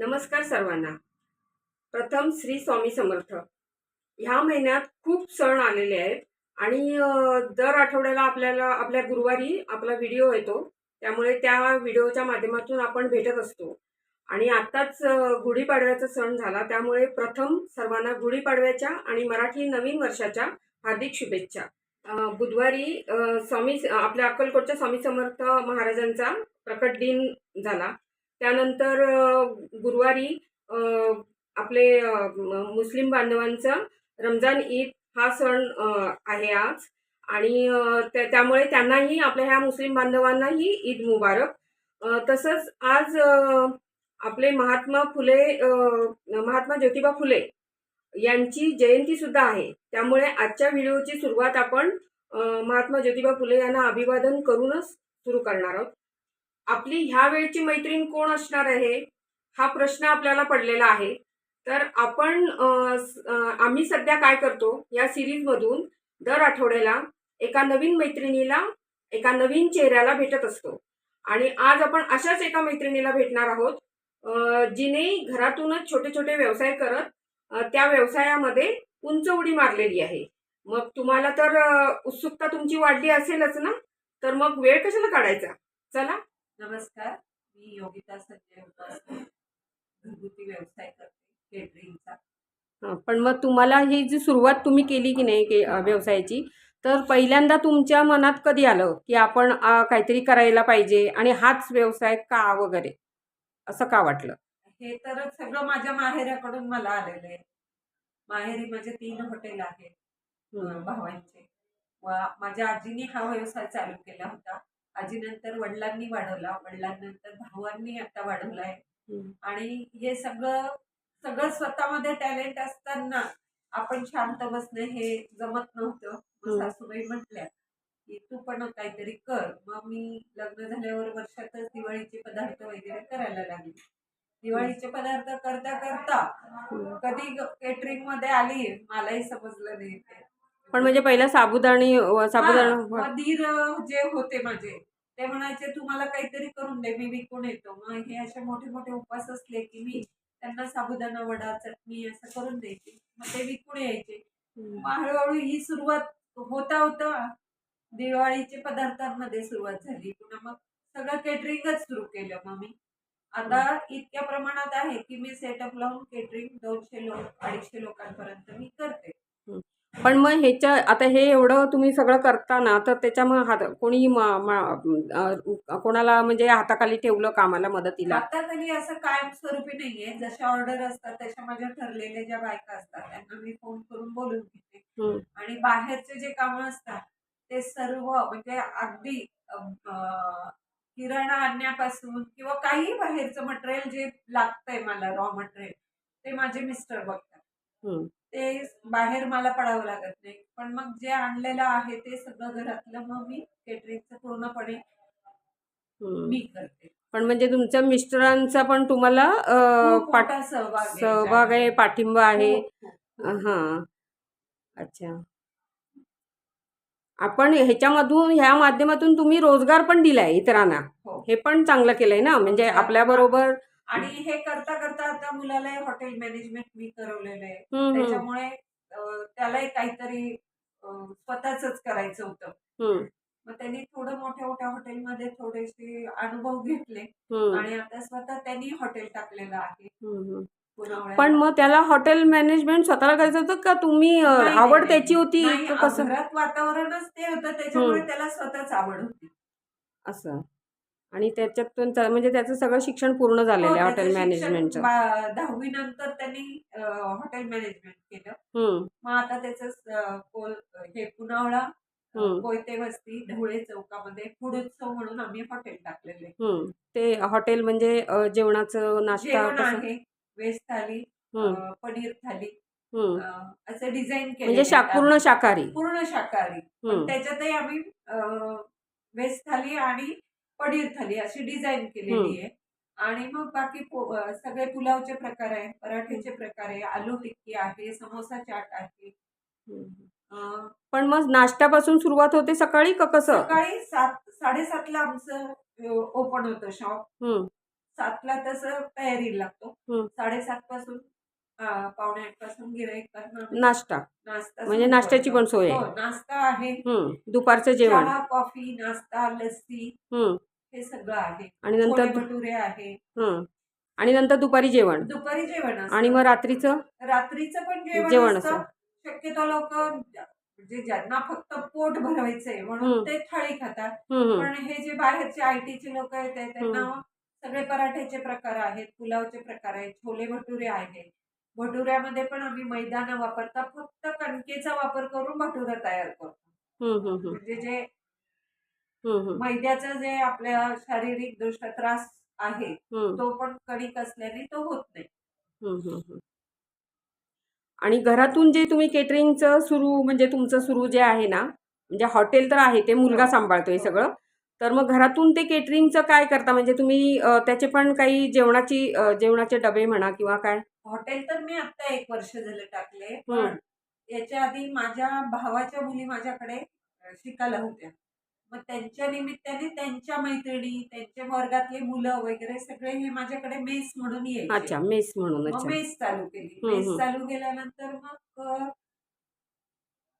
नमस्कार सर्वांना. प्रथम श्री स्वामी समर्थ. ह्या महिन्यात खूप सण आलेले आहेत आणि दर आठवड्याला आपल्याला आपल्या गुरुवारी आपला व्हिडिओ येतो. त्यामुळे त्या व्हिडिओच्या माध्यमातून आपण भेटत असतो. आणि आत्ताच गुढीपाडव्याचा सण झाला. त्यामुळे प्रथम सर्वांना गुढीपाडव्याच्या आणि मराठी नवीन वर्षाच्या हार्दिक शुभेच्छा. बुधवारी स्वामी आपल्या अक्कलकोटच्या स्वामी समर्थ महाराजांचा प्रकट दिन झाला. त्यानंतर गुरुवारी आपले मुस्लिम बांधवांचा रमजान ईद हा सण आहे आज. आणि त्यामुळे त्यांनाही आपल्या ह्या मुस्लिम बांधवांनाही ईद मुबारक. तसंच आज आपले महात्मा फुले महात्मा ज्योतिबा फुले यांची जयंती सुद्धा आहे. त्यामुळे आजच्या व्हिडिओची सुरुवात आपण महात्मा ज्योतिबा फुले यांना अभिवादन करूनच सुरू करणार आहोत. आपली ह्या वेळची मैत्रीण कोण असणार आहे? हा प्रश्न आपल्याला पडलेला आहे. तर आपण आम्ही सध्या काय करतो? या सिरीजमधून दर आठवड्याला एका नवीन मैत्रिणीला एका नवीन चेहऱ्याला भेटत असतो. आणि आज आपण अशाच एका मैत्रिणीला भेटणार आहोत जिने घरातूनच छोटे छोटे व्यवसाय करत त्या व्यवसायामध्ये उंच उडी मारलेली आहे. मग तुम्हाला तर उत्सुकता तुमची वाढली असेलच ना? तर मग वेळ कशाला काढायचा? चला नमस्कार मी योगिता संजय घरगुती व्यवसाय करते केटरिंगचा हं, पण मग तुम्हाला ही जी सुरुवात तुम्ही केली की नाही के व्यवसायाची तर पहिल्यांदा तुमच्या मनात कधी आलं की आपण काहीतरी करायला पाहिजे आणि हाच व्यवसाय का वगैरे? असं का वाटलं? हे तर सगळं माझ्या माहेराकडून मला आलेलं आहे. माहेरी माझे तीन हॉटेल आहेत भावांचे. व माझ्या आजीने हा व्यवसाय चालू केला होता. आजीनंतर वडिलांनी वाढवला. वडिलांनंतर भावांनी आता वाढवलाय हं. आणि हे सगळं सगळं स्वतःमध्ये टॅलेंट असताना आपण शांत बसणे हे जमत नव्हतं. हं. सासूबाई म्हटल्या की तू पण काहीतरी कर. मग मी लग्न झाल्यावर वर्षातच दिवाळीचे पदार्थ वगैरे करायला लागले. दिवाळीचे पदार्थ करता करता कधी केटरिंगमध्ये आली मलाही समजलं नाही ते. पण म्हणजे पहिला साबुदाणी साबुदाणा हा, मग दीर जे होते माझे ते म्हणायचे तुम्हाला काहीतरी करून दे मी विकून येतो. मग हे असे मोठे मोठे उपास असले की मी त्यांना साबुदाणा वडा चटणी असं करून द्यायची. मग ते विकून यायचे. मग हळूहळू ही सुरुवात होता होता. दिवाळीचे पदार्थांमध्ये सुरुवात झाली. पुन्हा मग सगळं केटरिंगच सुरू केलं मग मी. आता इतक्या प्रमाणात आहे की मी सेटअप लावून केटरिंग दोनशे लोक अडीचशे लोकांपर्यंत मी करते. पण मग ह्याच्या आता हे एवढं तुम्ही सगळं करताना तर त्याच्या मग हात कोणी म- म- अ, कोणाला म्हणजे हाताखाली ठेवलं कामाला मदतीला? हाताखाली असं कायमस्वरूपी नाहीये. जशा ऑर्डर असतात तशा माझ्या ठरलेल्या ज्या बायका असतात त्यांना मी फोन करून बोलून घेते. हं, आणि बाहेरचे जे कामं असतात ते सर्व म्हणजे अगदी अं, अं, किराणा आणण्यापासून किंवा काही बाहेरचं मटेरियल जे लागतंय मला रॉ मटेरियल ते माझे मिस्टर बघतात. हं. ते बाहेर मला पडावं लागत नाही पण मग जे आणलेलं आहे ते सगळं घरातलं मग मी केटरिंगचं पूर्णपणे. मी करते पण म्हणजे तुमच्या मिस्टरांचा पण तुम्हाला खूप पाठ मोठा सहभाग आहे सहभाग आहे. पाठिंबा आहे खूप. हां अच्छा आपण ह्याच्यामधून ह्या माध्यमातून तुम्ही रोजगार पण दिलाय इतरांना हो. हे पण चांगलं केलंय ना म्हणजे रोजगार. आणि हे करता करता आता मुलाला हॉटेल मॅनेजमेंट मी करवलेलं आहे. त्याच्यामुळे त्यालाही काहीतरी स्वतःच करायचं होतं. मग त्यांनी थोडं मोठ्या मोठ्या हॉटेलमध्ये थोडेसे अनुभव घेतले आणि आता स्वतः त्यांनी हॉटेल टाकलेलं आहे. पण मग त्याला हॉटेल मॅनेजमेंट स्वतःला करायचं होतं का तुम्ही आवड. त्याची होती कसं? घरात वातावरणच ते होतं. त्याच्यामुळे. त्याला स्वतःच आवड होती. असं. आणि त्याच्यातून त्या- म्हणजे त्याचं सगळं शिक्षण पूर्ण झालेलं हो, आहे त्याचं हॉटेल मॅनेजमेंटचं दहावी नंतर त्यांनी हॉटेल मॅनेजमेंट केलं. मग आता त्याचं कोल हे पुनावळा. कोयते वस्ती ढवळे चौकामध्ये फूड उत्सव म्हणून आम्ही हॉटेल टाकलेले. ते हॉटेल म्हणजे जेवणाचं नाश्ता आहे व्हेज थाली पनीर थाली असं डिझाईन केलं म्हणजे पूर्ण शाकाहारी. पूर्ण शाकाहारी. त्याच्यातही आम्ही व्हेज थाली आणि पनीर थाली अशी डिझाईन केलेली आहे. आणि मग बाकी सगळे पुलावचे प्रकार आहे पराठ्याचे प्रकार आहे आलू टिक्की आहे समोसा चाट आहे. पण मग नाश्त्यापासून सुरुवात होते सकाळी का कसं? सकाळी सात साडेसातला आमचं ओपन होतं शॉप सातला तसं तयारीला लागतो. साडेसात पासून पावणे आठपासून गिराईक नाश्ता. नाश्ता म्हणजे नाश्त्याची. पण सोय. हो नाश्ता आहे. दुपारचं जेवण. कॉफी नाश्ता लस्सी. हे सगळं आहे. आणि नंतर भटुरे आहे. आणि नंतर दुपारी जेवण. दुपारी जेवण असतं. आणि मग रात्रीचं? रात्रीचं पण जेवण जेवण असतं. असतं. शक्यतो लोक म्हणजे ज्यांना फक्त पोट भरवायचंय म्हणून. ते थाळी खातात. पण हे जे बाहेरचे आयटीचे लोक आहेत ते त्यांना. सगळे पराठ्याचे प्रकार आहेत पुलावचे प्रकार आहेत छोले भटुरे आहेत. भटुऱ्यामध्ये पण आम्ही मैदा न वापरता फक्त कणकेचा वापर करून भटुरा तयार करतो. म्हणजे जे मैद्याचा जे आपल्या शारीरिक दृष्ट्या त्रास आहे तो पण कणिक असल्याने तो होत नाही. आणि घरातून जे तुम्ही केटरिंगचं सुरू म्हणजे तुमचं सुरू जे आहे ना म्हणजे हॉटेल तर आहे ते मुलगा हो. सांभाळतोय हो. सगळं तर मग घरातून ते केटरिंगचं काय करता म्हणजे तुम्ही त्याचे पण काही जेवणाची जेवणाचे डबे म्हणा किंवा काय हॉटेल तर मी आता एक वर्ष झालं टाकले. पण याच्या आधी माझ्या भावाच्या मुली माझ्याकडे शिकायला होत्या मग त्यांच्या निमित्ताने त्यांच्या मैत्रिणी त्यांच्या वर्गातले मुलं वगैरे सगळे हे माझ्याकडे मेस म्हणून यायचे. अच्छा मेस म्हणून मग अच्छा. मेस चालू केली. हम्म, मेस हम्म. चालू केल्यानंतर मग अ,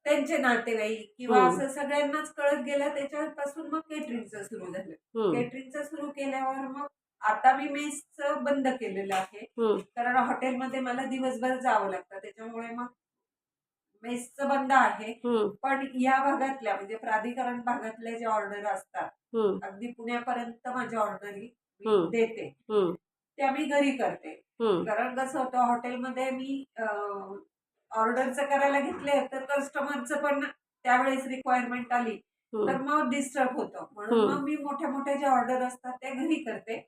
त्यांचे नातेवाईक किंवा हम्म. असं सगळ्यांनाच कळत गेलं. त्याच्यापासून मग केटरिंगचं सुरू झालं. हम्म, केटरिंगचं सुरू केल्यावर मग आता मी मेसचं बंद केलेलं आहे. हम्म, कारण हॉटेलमध्ये मला दिवसभर जावं लागतं. त्याच्यामुळे मग मेसचं बंद आहे. पण या भागातल्या म्हणजे प्राधिकरण भागातल्या ज्या ऑर्डर असतात अगदी पुण्यापर्यंत माझ्या ऑर्डरी हम्म. देते. त्या मी घरी करते. कारण कसं होतं हॉटेलमध्ये मी ऑर्डरचं करायला घेतले तर कस्टमरचं पण त्यावेळेस रिक्वायरमेंट आली. तर मग डिस्टर्ब होतं म्हणून. मग मी मोठ्या मोठ्या ज्या ऑर्डर असतात त्या घरी करते.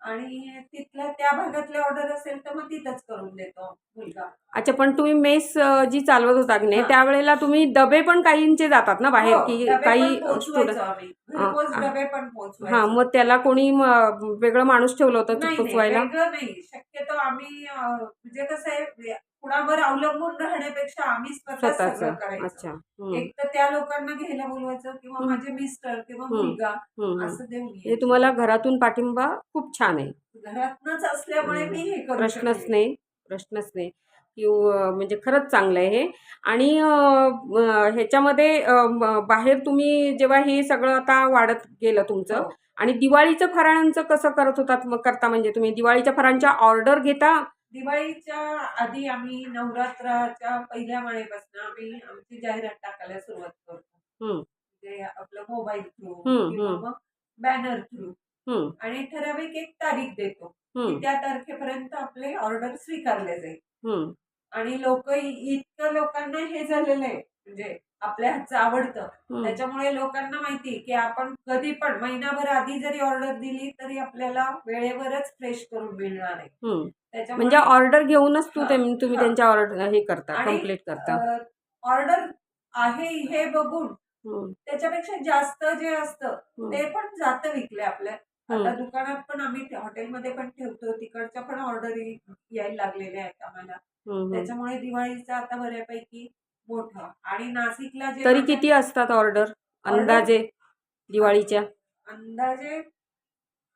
आणि तिथल्या त्या भागातल्या ऑर्डर असेल तर मग तिथंच करून देतो मुलगा अच्छा पण तुम्ही मेस जी चालवत होता की नाही. त्यावेळेला तुम्ही डबे पण काहींचे जातात ना बाहेर हो, की काही हा. डबे पण हा मग त्याला कोणी वेगळं माणूस ठेवलं होतं पोचवायला नाही शक्यतो आम्ही म्हणजे कसं आहे कुणावर अवलंबून राहण्यापेक्षा आम्ही स्वतः सगळं करायचं एक तर त्या लोकांना घ्यायला बोलवायचं किंवा. माझे मिस्टर किंवा. मुलगा. असं देऊन म्हणजे यायचे. तुम्हाला घरातून पाठिंबा खूप छान आहे घरातनच असल्यामुळे मी हे करू प्रश्नच. नाही प्रश्नच नाही किंवा म्हणजे खरंच चांगलं आहे हे आणि ह्याच्यामध्ये बाहेर तुम्ही जेव्हा हे सगळं आता वाढत गेलं तुमचं हो. आणि दिवाळीचं फराळांचं कसं करत होतात करता म्हणजे तुम्ही दिवाळीच्या फराळांच्या ऑर्डर घेता दिवाळीच्या आधी आम्ही नवरात्राच्या पहिल्या माळेपासून आम्ही आमची जाहिरात टाकायला सुरुवात करतो. म्हणजे आपलं मोबाईल थ्रू किंवा. मग बॅनर थ्रू आणि ठराविक एक तारीख देतो त्या तारखेपर्यंत आपले ऑर्डर स्वीकारले जाईल. आणि लोक इतकं लोकांना हे झालेलं आहे. म्हणजे आपल्या हातचं आवडतं. त्याच्यामुळे लोकांना माहिती की आपण कधी पण महिनाभर आधी जरी ऑर्डर दिली तरी आपल्याला वेळेवरच फ्रेश करून मिळणार आहे. त्याच्यामुळे म्हणजे ऑर्डर घेऊनच तू तुम्ही. त्यांच्या ऑर्डर हे करता कंप्लीट करता ऑर्डर आहे हे बघून त्याच्यापेक्षा जास्त जे असतं ते पण जातं विकले आपल्या आता. दुकानात पण आम्ही हॉटेलमध्ये पण ठेवतो तिकडच्या पण ऑर्डर यायला लागलेल्या आहेत आम्हाला. त्याच्यामुळे दिवाळीचं आता बऱ्यापैकी मोठं. आणि नाशिकला जे तरी किती असतात ऑर्डर? अंदाजे दिवाळीच्या? अंदाजे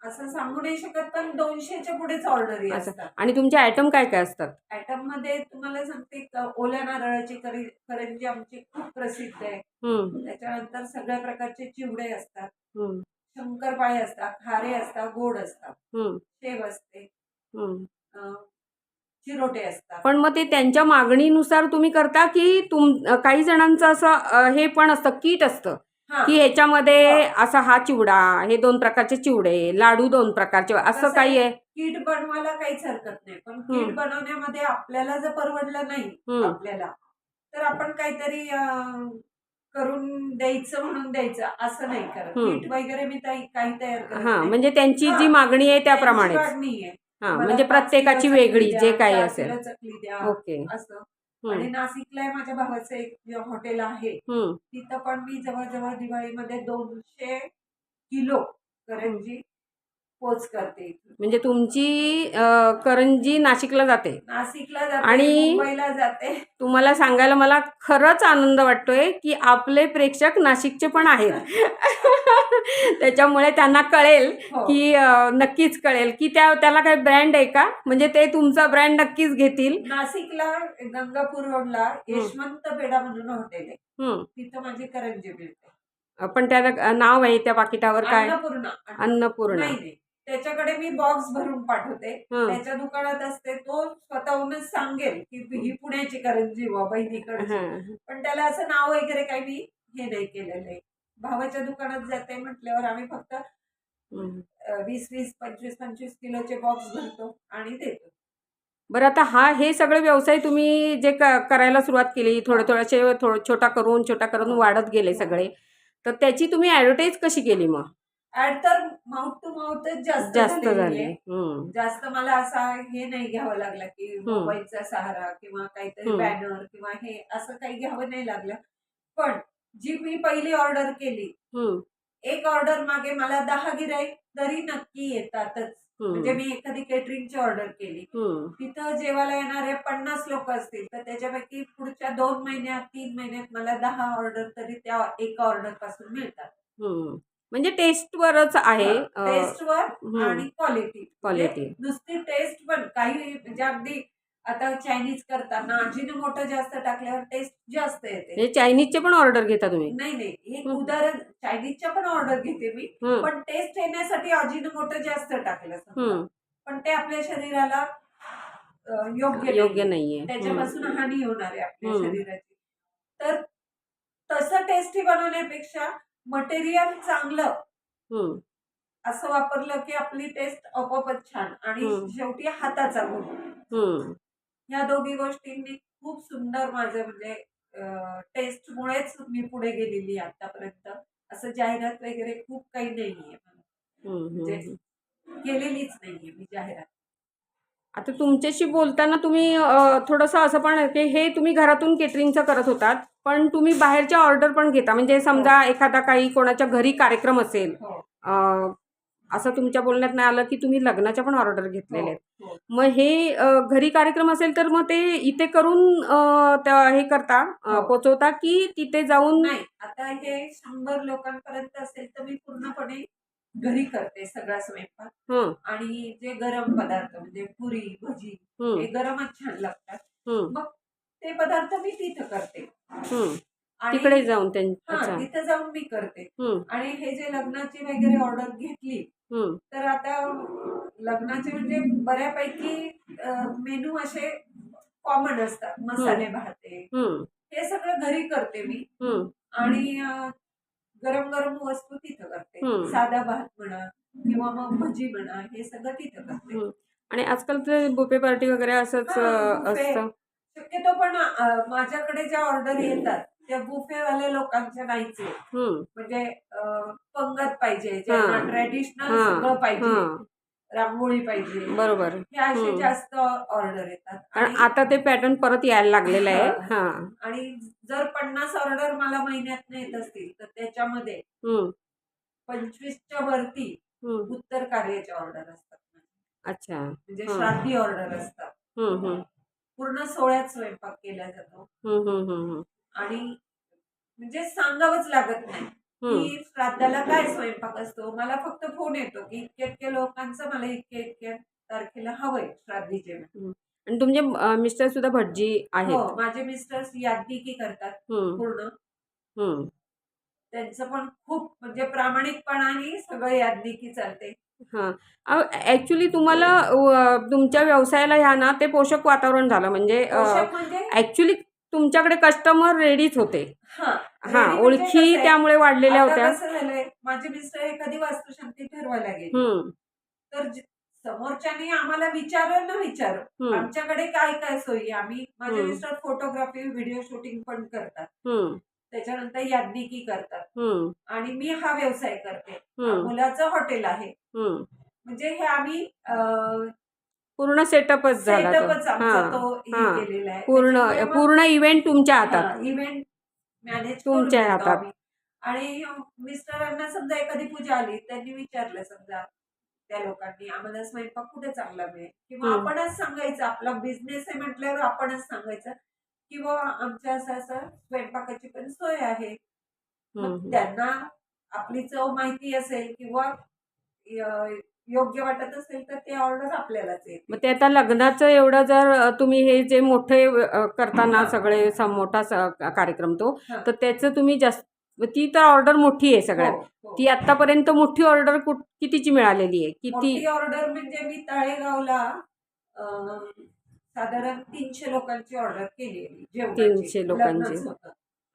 असं सांगू नाही शकत पण दोनशेच्या पुढेच ऑर्डर. असतात. आणि तुमचे आयटम काय काय असतात? आयटममध्ये तुम्हाला सांगते क- ओल्या नारळाची करी करंजी आमची खूप प्रसिद्ध आहे. हम्म, त्याच्यानंतर सगळ्या प्रकारचे चिवडे असतात. हम्म, शंकरपाळे असतात खारे असतात गोड असतात. हम्म, शेव असते. हम्म. अं, चिरोटे असतात पण मग ते त्यांच्या मागणीनुसार तुम्ही करता की तुम काही जणांचं असं अ, हे पण असतं किट असतं हा की ह्याच्यामध्ये. असा हा चिवडा हे दोन प्रकारचे चिवडे लाडू दोन प्रकारचे असं कसं काही आहे किट बनवायला काहीच हरकत नाही पण हम्म. किट बनवण्यामध्ये आपल्याला जर परवडलं नाही आपल्याला तर आपण काहीतरी अं, करून द्यायचं म्हणून द्यायचं असं नाही करत हम्म. किट वगैरे मी ताई- काही तयार करत हा नाही. म्हणजे त्यांची जी हा. मागणी आहे त्यांची त्याप्रमाणेच मागणी आहे हा मला म्हणजे पाच प्रत्येकाची चकली वेगळी द्या, जे काही चार असेल. किलो चकली द्या ओके. असं. हम्म, आणि नाशिकला माझ्या भावाचं एक हॉटेल आहे हम्म, तिथं पण मी जवळजवळ दिवाळीमध्ये दोनशे किलो करंजी पोच करते. म्हणजे तुमची अ, करंजी नाशिकला जाते. नाशिकला जाते आणि- मुंबईला जाते. तुम्हाला सांगायला मला खरंच आनंद वाटतोय की आपले प्रेक्षक नाशिकचे पण आहेत. त्याच्यामुळे त्यांना कळेल हो. की अ, नक्कीच कळेल की त्या त्याला काही ब्रँड आहे का? म्हणजे ते तुमचा ब्रँड नक्कीच घेतील. नाशिकला गंगापूर रोडला यशवंत पेढा म्हणून हॉटेल आहे. हं. तिथं माझी करंजी मिळते. पण त्याला नाव आहे त्या पाकिटावर काय? अन्नपूर्णा. अन्नपूर्णा. नाही नाही. त्याच्याकडे मी बॉक्स भरून पाठवते. हं. त्याच्या दुकानात असते तो स्वतःहूनच सांगेल की ही पुण्याची करंजी वा बहिणीकडची. हं. पण त्याला असं नाव वगैरे काही मी हे नाही केलेलं आहे. भावाच्या दुकानात जाते म्हटल्यावर आम्ही फक्त. अं, वीस वीस पंचवीस पंचवीस किलोचे बॉक्स भरतो आणि देतो. बरं आता हा हे सगळे व्यवसाय तुम्ही जे क- करायला सुरुवात केली थोडे थोडेसे थोडं छोटा करून छोटा करून वाढत गेले सगळे. तर त्याची तुम्ही ॲडव्हर्टाईज कशी केली मग? ऍड तर माउथ टू माउथच जास्त जास्त झालेली झाली आहे. जास्त मला असा हे नाही घ्यावं लागलं की मोबाईलचा सहारा किंवा काहीतरी हम्म. बॅनर किंवा हे असं काही घ्यावं नाही लागलं पण जी मी पहिली ऑर्डर केली. एक ऑर्डर मागे मला दहा गिराईक तरी नक्की येतातच म्हणजे. मी एखादी केटरिंगची ऑर्डर केली. तिथं जेवायला येणारे पन्नास लोक असतील तर त्याच्यापैकी पुढच्या दोन महिन्यात तीन महिन्यात मला दहा ऑर्डर तरी त्या एका ऑर्डरपासून मिळतात. म्हणजे टेस्टवरच आहे टेस्टवर. आणि क्वालिटी क्वालिटी नुसती टेस्ट पण काही म्हणजे अगदी आता चायनीज करताना अजिनो मोठं जास्त टाकल्यावर टेस्ट जास्त येते म्हणजे चायनीजचे पण ऑर्डर घेता तुम्ही नाही नाही हे. उदाहरण चायनीजच्या पण ऑर्डर घेते मी. पण टेस्ट येण्यासाठी अजिनो मोठं जास्त टाकलं. पण ते आपल्या शरीराला योग्य योग्य नाहीये. त्याच्यापासून हानी होणार आहे आपल्या. शरीराची तर तसं टेस्टी बनवण्यापेक्षा मटेरियल चांगलं. असं वापरलं की आपली टेस्ट आपोआपच छान आणि. शेवटी हाताचा गुण हं. ह्या दोघी गोष्टींनी खूप सुंदर माझं म्हणजे टेस्टमुळेच मी पुढे गेलेली आतापर्यंत असं जाहिरात वगैरे खूप काही नाहीये. म्हणजे. केलेलीच नाहीये मी जाहिरात आता तुमच्याशी बोलताना तुम्ही थोडंसं असं पण की हे तुम्ही घरातून केटरिंगचं करत होतात पण तुम्ही बाहेरच्या ऑर्डर पण घेता. म्हणजे समजा एखादा काही कोणाच्या घरी कार्यक्रम असेल हो. असं तुमच्या बोलण्यात नाही आलं की तुम्ही लग्नाच्या पण ऑर्डर घेतलेल्या आहेत. हो. मग हे घरी कार्यक्रम असेल तर मग ते इथे करून हे करता हो. पोचवता की तिथे जाऊन नाही आता हे शंभर लोकांपर्यंत असेल तर मी पूर्णपणे घरी करते सगळा स्वयंपाक. हं, आणि जे गरम पदार्थ म्हणजे पुरी भजी हं, हे गरमच छान लागतात. हं, मग ते पदार्थ मी तिथं करते. तिकडे जाऊन हा तिथं जाऊन मी करते. आणि हे जे लग्नाची वगैरे ऑर्डर घेतली तर आता लग्नाचे म्हणजे बऱ्यापैकी मेनू असे कॉमन असतात. मसाले भाते. हं, हे सगळं घरी करते मी. आणि गरम गरम वस्तू तिथं करते. साधा भात म्हणा किंवा मग भजी म्हणा हे सगळं तिथं करते. आणि आजकाल बुफे पार्टी वगैरे असंच. असतं. शक्यतो पण माझ्याकडे ज्या ऑर्डर येतात त्या बुफेवाल्या लोकांच्या नाहीच म्हणजे पंगत पाहिजे. ट्रेडिशनल सगळं पाहिजे. रांगोळी पाहिजे. बरोबर. हे असे. जास्त ऑर्डर येतात. कारण आणि आता ते पॅटर्न परत यायला लागलेलं आहे. आणि जर पन्नास ऑर्डर मला महिन्यात येत असतील तर त्याच्यामध्ये पंचवीसच्या वरती. उत्तर कार्याच्या ऑर्डर असतात. अच्छा. म्हणजे. श्राद्धी ऑर्डर असतात. पूर्ण सोहळ्यात स्वयंपाक केला जातो. हं, हं, हं, हं. आणि म्हणजे सांगावंच लागत नाही हं, की श्राद्धाला काय स्वयंपाक असतो. मला फक्त फोन येतो की इतक्या इतक्या लोकांचं मला इतक्या इतक्या तारखेला हवंय श्राद्धी जेवण. आणि तुमचे मिस्टर सुद्धा भटजी हो आहेत माझे मिस्टर्स यादगिरी करतात हं, पूर्ण. हं. त्यांचं पण खूप म्हणजे प्रामाणिकपणाने सगळं यादगिरी चालते. हां. ॲक्च्युली तुम्हाला तुमच्या व्यवसायाला ह्या ना ते पोषक वातावरण झालं. म्हणजे पोषक म्हणजे? ॲक्च्युली तुमच्याकडे कस्टमर रेडीच होते. हा. हां ready म्हणजे ओळखी आहे, त्यामुळे वाढलेल्या आता होत्या. कसं झालंय? माझे मिस्टर एखादी वास्तुशांती ठरवायला गेले. हं, तर जे- समोरच्यानी आम्हाला विचारलं ना विचार आमच्याकडे काय काय सोयी? आहे? आम्ही माझे हम्म. मिस्टर फोटोग्राफी व्हिडिओ शूटिंग पण करतात. त्याच्यानंतर यादनिकी करतात. आणि मी हा व्यवसाय करते. मुलाचं हॉटेल आहे. हं. म्हणजे हे आम्ही पूर्ण सेटअपच झाला तो. सेटअपच आमचा तो हां. केलेला आहे. पूर्ण पूर्ण इव्हेंट तुमच्या हातात. इव्हेंट मॅनेज तुमच्या हातात. आणि मिस्टरांना समजा एखादी पूजा आली त्यांनी विचारलं समजा त्या लोकांनी आम्हाला स्वयंपाक कुठे चांगला मिळेल? किंवा. आपणच सांगायचं आपला बिझनेस आहे म्हटल्यावर आपणच सांगायचं किंवा आमच्या असं असं स्वयंपाकाची पण सोय आहे मग. त्यांना आपली चव माहिती असेल किंवा योग्य वाटत असेल तर ते ऑर्डर आपल्यालाच येते मग ते आता लग्नाचं एवढं जर तुम्ही हे जे मोठे करताना सगळे मोठा कार्यक्रम तो. तर त्याचं तुम्ही जास्त ती तर ऑर्डर मोठी आहे सगळ्यात हो, हो. ती आतापर्यंत मोठी ऑर्डर कुठ कितीची मिळालेली आहे किती ऑर्डर म्हणजे मी तळेगावला साधारण तीनशे लोकांची ऑर्डर केली. 300 लोकांची.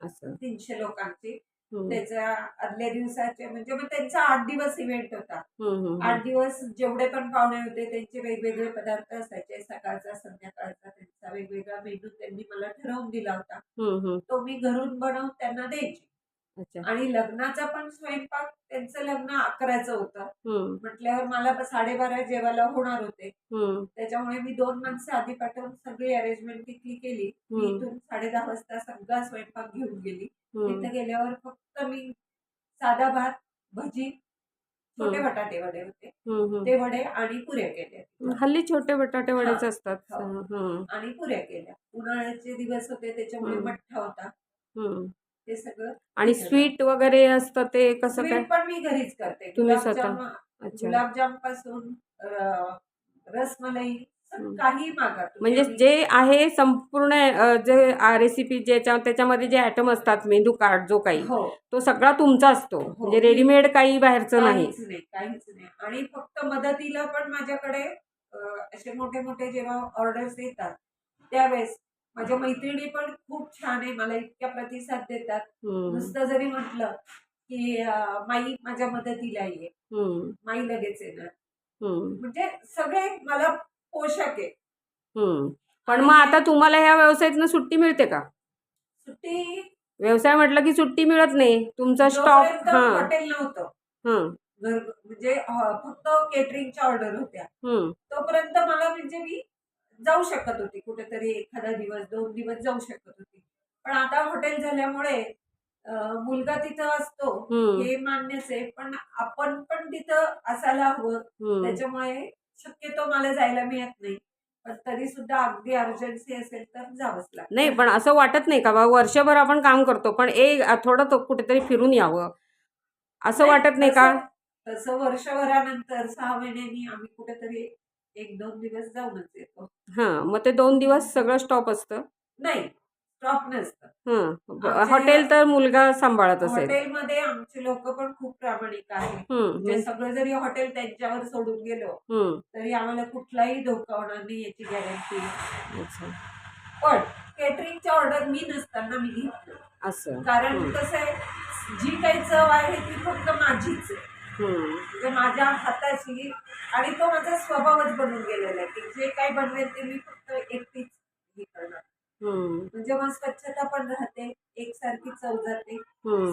असं. तीनशे लोकांची. त्याच्या आदल्या दिवसाचे म्हणजे मग त्यांचा आठ दिवस इव्हेंट होता. आठ दिवस जेवढे पण पाहुणे होते त्यांचे वेगवेगळे पदार्थ असायचे. सकाळचा संध्याकाळचा त्यांचा वेगवेगळा मेनू त्यांनी मला ठरवून दिला होता. तो मी घरून बनवून त्यांना द्यायची. आणि लग्नाचा पण स्वयंपाक त्यांचं लग्न अकराचं होतं म्हटल्यावर मला साडेबारा जेवायला होणार होते त्याच्यामुळे मी दोन माणसं आधी पाठवून सगळी अरेंजमेंट तिथली केली. इथून साडे दहा वाजता सगळा स्वयंपाक घेऊन गेली. तिथे गेल्यावर फक्त मी साधा भात भजी छोटे. बटाटे वडे होते. ते वडे आणि पुऱ्या केल्या हल्ली छोटे बटाटे वडेच. असतात हो. आणि पुऱ्या केल्या उन्हाळ्याचे दिवस होते त्याच्यामुळे. मठ्ठा होता. ते सगळं आणि स्वीट वगैरे असतं ते कसं काय? स्वीट पण मी घरीच करते. तुम्ही गुलाबजाम अच्छा. गुलाबजामपासून रसमलाई. काही मागा तुम्ही. म्हणजे जे आहे संपूर्ण अ, जे रेसिपी ज्याच्या त्याच्यामध्ये जे आयटम असतात मेंदू कार्ड जो काही हो. तो सगळा तुमचा असतो. म्हणजे रेडीमेड काही बाहेरचं नाही काहीच नाही. काहीच नाही. आणि फक्त मदतीला पण माझ्याकडे अं, असे मोठे मोठे जेव्हा ऑर्डर्स येतात त्यावेळेस माझ्या मैत्रिणी पण खूप छान आहे मला इतक्या प्रतिसाद देतात. नुसतं जरी म्हटलं की माई माझ्या मदतीला ये माई लगेच येणार. म्हणजे सगळे मला पोषक आहे. पण मग आता तुम्हाला ह्या व्यवसायातनं सुट्टी मिळते का? सुट्टी? व्यवसाय म्हटलं की सुट्टी मिळत नाही. तुमचा स्टॉक हा हॉटेल नव्हतं. म्हणजे फक्त केटरिंगच्या ऑर्डर होत्या. हं, तोपर्यंत मला म्हणजे मी जाऊ शकत होती. कुठेतरी एखादा दिवस दोन दिवस जाऊ शकत होती. पण आता हॉटेल झाल्यामुळे मुलगा तिथं असतो. हं, मान्यच आहे. पण आपण पण तिथं असायला हवं. त्याच्यामुळे शक्यतो मला जायला मिळत नाही. पण तरी सुद्धा अगदी अर्जन्सी असेल तर जावंच लागतं. नाही पण असं वाटत नाही का बा? वर्षभर आपण काम करतो पण एक थोडं तो कुठेतरी फिरून यावं. असं वाटत नाही का? तसं वर्षभरानंतर सहा महिन्यांनी आम्ही कुठेतरी एक दोन दिवस जाऊनच येतो. हां मग ते दोन दिवस सगळं स्टॉप असतं? नाही स्टॉप नसतं. हं हॉटेल तर मुलगा सांभाळत असेल. हॉटेलमध्ये आमचे लोक पण खूप प्रामाणिक आहे हं, म्हणजे सगळं जरी हॉटेल त्यांच्यावर सोडून गेलो हं. तरी आम्हाला कुठलाही धोका होणार नाही याची गॅरंटी अच्छा. पण केटरिंगची ऑर्डर मी नसताना मी घेतली. असं. कारण कसं आहे जी काही चव आहे ती फक्त माझीच आहे. म्हणजे माझ्या हाताची आणि तो माझा स्वभावच बनून गेलेला आहे. की जे काही बनवेल ते मी फक्त एकटीच हे करणार. हं, म्हणजे मग स्वच्छता पण राहते एकसारखी चव जाते.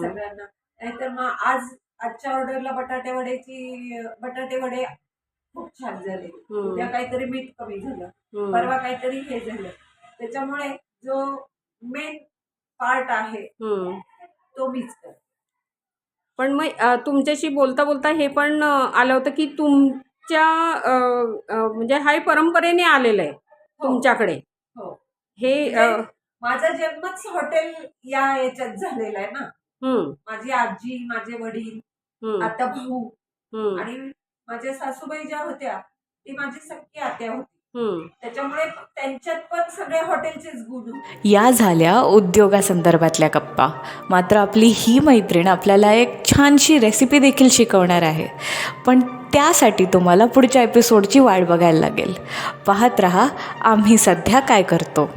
सगळ्यांना. नाहीतर मग आज आजच्या ऑर्डरला बटाटे वड्याची बटाटे वडे खूप छान झाले. उद्या काहीतरी मीठ कमी झालं. परवा काहीतरी हे झालं. त्याच्यामुळे जो मेन पार्ट आहे. तो मीच करते. पण मग तुमच्याशी बोलता बोलता हे पण आलं होतं की तुमच्या म्हणजे हा हे परंपरेने आलेलं आहे तुमच्याकडे. हो. हे अ, म्हणजे माझा जन्मच हॉटेल या याच्यात झालेला आहे ना. हं, माझी आजी माझे वडील हं, आता भाऊ हं, आणि माझ्या सासूबाई ज्या होत्या ती माझी सख्खी आत्या होती. हं. त्याच्यामुळे त्यांच्यात पण सगळे हॉटेलचेच गुण या झाल्या उद्योगासंदर्भातल्या गप्पा. मात्र आपली ही मैत्रीण आपल्याला एक छानशी रेसिपी देखील शिकवणार आहे. पण त्यासाठी तुम्हाला पुढच्या एपिसोडची वाट बघायला लागेल. पाहत रहा आम्ही सध्या काय करतो.